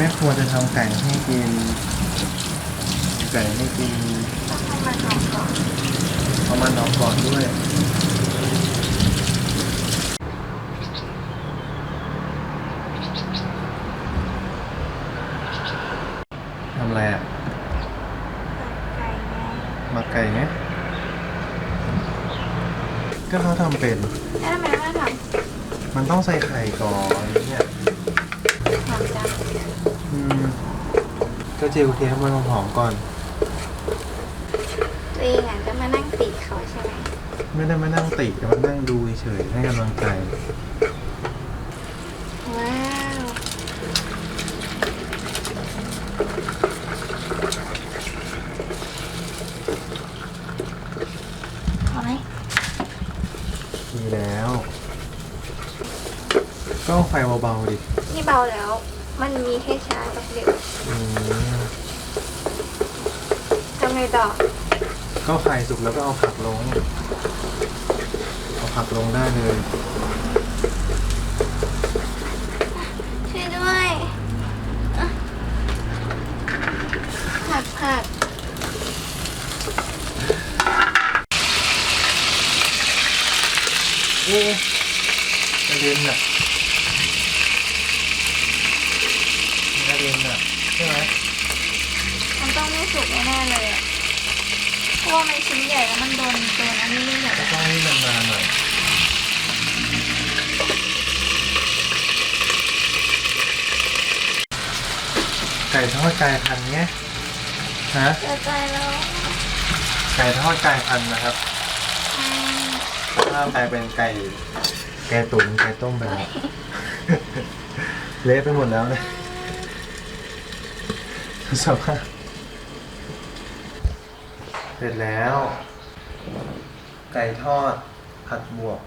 ม่ครัวจะทำไก่ให้กิน ไก่ให้กินให้มันหอมก่อนเอามันออกก่อนด้วยทำอะไรอะไก่ไงหมักไก่ไหมก็เขาทำเป็น แล้วทำไมไม่ทมันต้องใส่ไข่ก่อนเนี่ยำหอมจัง อืม ก็เจียวเทียมมันหอมๆก่อน ตัวเองอะจะมานั่งติเขาใช่ไหมไม่ได้มานั่งติแต่มานั่งดูเฉยๆให้กำลังใจ ว้าวพอไหมมีแล้ว ก็เอาไฟเบาๆดิ นี่เบาแล้ว มันมีแค่ช้ากับเร็ว อืมทำไง ต่อ ก็ไข่สุกแล้วก็เอาผักลง เอาผักลงได้เลย ช่วยด้วยอะผักผักเอ๊ะกระเด็นอะกระเด็นอะใช่ไหม มันต้องไม่สุกแน่ๆเลยอะ เพราะว่ามันชิ้นใหญ่แล้วมันโดนโดนอันนี้ไม่หมดก็อะต้องให้นานๆหน่อยไก่ทอดไก่พันธุ์เงี้ยฮะเสียใจแล้วไก่ทอดไก่พันธุ์นะครับอืมถ้ากลายเป็นไก่ ไก่ตุ๋นไก่ต้มไปแล้วเละไปหมดแล้วนะสภาพเส ร็จแล้ว ไก่ทอดผัดบวก